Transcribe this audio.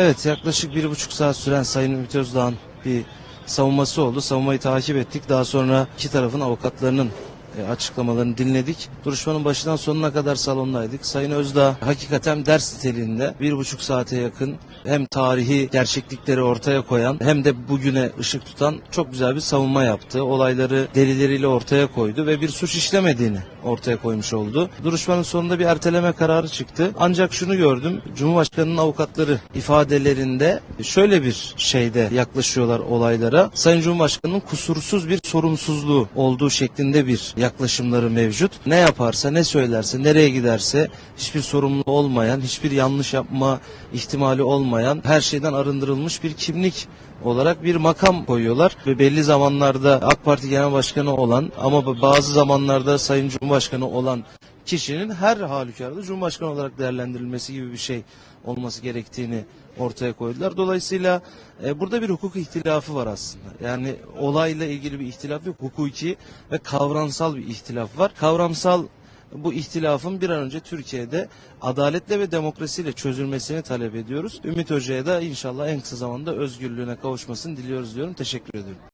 Evet yaklaşık bir buçuk saat süren Sayın Ümit Özdağ'ın bir savunması oldu. Savunmayı takip ettik. Daha sonra iki tarafın avukatlarının e, açıklamalarını dinledik. Duruşmanın başından sonuna kadar salondaydık. Sayın Özdağ hakikaten ders niteliğinde bir buçuk saate yakın hem tarihi gerçeklikleri ortaya koyan hem de bugüne ışık tutan çok güzel bir savunma yaptı. Olayları delilleriyle ortaya koydu ve bir suç işlemediğini ortaya koymuş oldu. Duruşmanın sonunda bir erteleme kararı çıktı. Ancak şunu gördüm. Cumhurbaşkanının avukatları ifadelerinde şöyle bir şeyde yaklaşıyorlar olaylara. Sayın Cumhurbaşkanının kusursuz bir sorumsuzluğu olduğu şeklinde bir yaklaşımları mevcut. Ne yaparsa, ne söylerse, nereye giderse hiçbir sorumlu olmayan, hiçbir yanlış yapma ihtimali olmayan, her şeyden arındırılmış bir kimlik olarak bir makam koyuyorlar ve belli zamanlarda AK Parti Genel Başkanı olan ama bazı zamanlarda Sayın Cumhurbaşkanı olan kişinin her halükarda Cumhurbaşkanı olarak değerlendirilmesi gibi bir şey olması gerektiğini ortaya koydular. Dolayısıyla e, burada bir hukuk ihtilafı var aslında. Yani olayla ilgili bir ihtilaf yok. Hukuki ve kavramsal bir ihtilaf var. Kavramsal bu ihtilafın bir an önce Türkiye'de adaletle ve demokrasiyle çözülmesini talep ediyoruz. Ümit Hoca'ya da inşallah en kısa zamanda özgürlüğüne kavuşmasını diliyoruz diyorum. Teşekkür ediyorum.